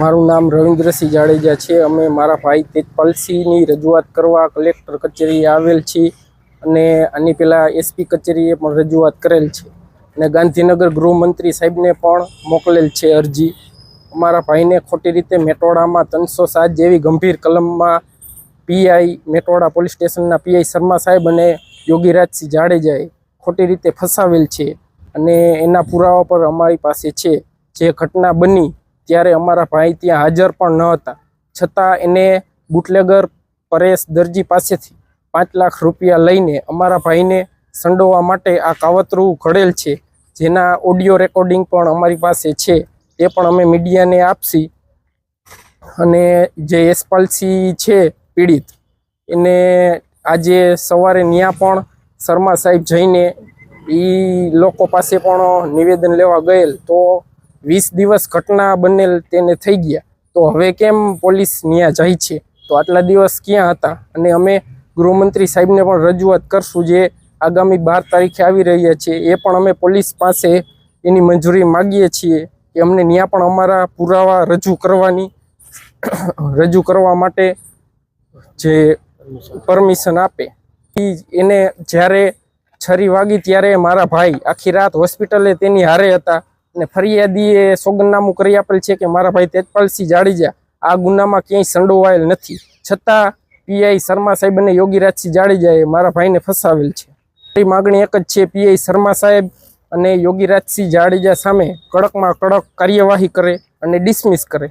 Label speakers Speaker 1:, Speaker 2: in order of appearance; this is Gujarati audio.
Speaker 1: મારું નામ રવિન્દ્રસિંહ જાડેજા છે. અમે મારા ભાઈ તેજપાલસિંહની રજૂઆત કરવા કલેક્ટર કચેરીએ આવેલ છીએ અને આની પહેલાં એસપી કચેરીએ પણ રજૂઆત કરેલ છે. અને ગાંધીનગર ગૃહમંત્રી સાહેબને પણ મોકલેલ છે અરજી. અમારા ભાઈને ખોટી રીતે મેટોડામાં ત્રણસો સાત જેવી ગંભીર કલમમાં પીઆઈ મેટોડા પોલીસ સ્ટેશનના પીઆઈ શર્મા સાહેબ અને યોગીરાજસિંહ જાડેજાએ ખોટી રીતે ફસાવેલ છે. અને એના પુરાવા પર અમારી પાસે છે. જે ઘટના બની ત્યારે અમારા ભાઈ ત્યાં હાજર પણ ન હતા. છતાં એને બુટલેગર પરેશ દરજી પાસેથી પાંચ લાખ રૂપિયા લઈને અમારા ભાઈને સંડોવા માટે આ કાવતરું ઘડેલ છે, જેના ઓડિયો રેકોર્ડિંગ પણ અમારી પાસે છે એ પણ અમે મીડિયાને આપશી. અને જે એસપાલસી છે પીડિત, એને આજે સવારે ત્યાં પણ શર્મા સાહેબ જઈને એ લોકો પાસે પણ નિવેદન લેવા ગયેલ. તો વીસ દિવસ ઘટના બનેલ તેને થઈ ગયા. તો હવે કેમ પોલીસ ત્યાં જાય છે? તો આટલા દિવસ ક્યાં હતા? અને અમે ગૃહમંત્રી સાહેબને પણ રજૂઆત કરશું જે આગામી બાર તારીખે આવી રહ્યા છે. એ પણ અમે પોલીસ પાસે એની મંજૂરી માગીએ છીએ કે અમને ત્યાં પણ અમારા પુરાવા રજૂ કરવાની, રજૂ કરવા માટે જે પરમિશન આપે. એને જ્યારે છરી વાગી ત્યારે મારા ભાઈ આખી રાત હોસ્પિટલે તેની હારે હતા. અને ફરિયાદીએ સોગંદનામું કરી આપેલ છે કે મારા ભાઈ તેજપાલસિંહ જાડેજા આ ગુનામાં ક્યાંય સંડોવાયેલ નથી. છતાં પીઆઈ શર્મા સાહેબ અને યોગીરાજસિંહ જાડેજાએ મારા ભાઈને ફસાવેલ છે. મારી માગણી એક જ છે પીઆઈ શર્મા સાહેબ અને યોગીરાજસિંહ જાડેજા સામે કડકમાં કડક કાર્યવાહી કરે અને ડિસમિસ કરે.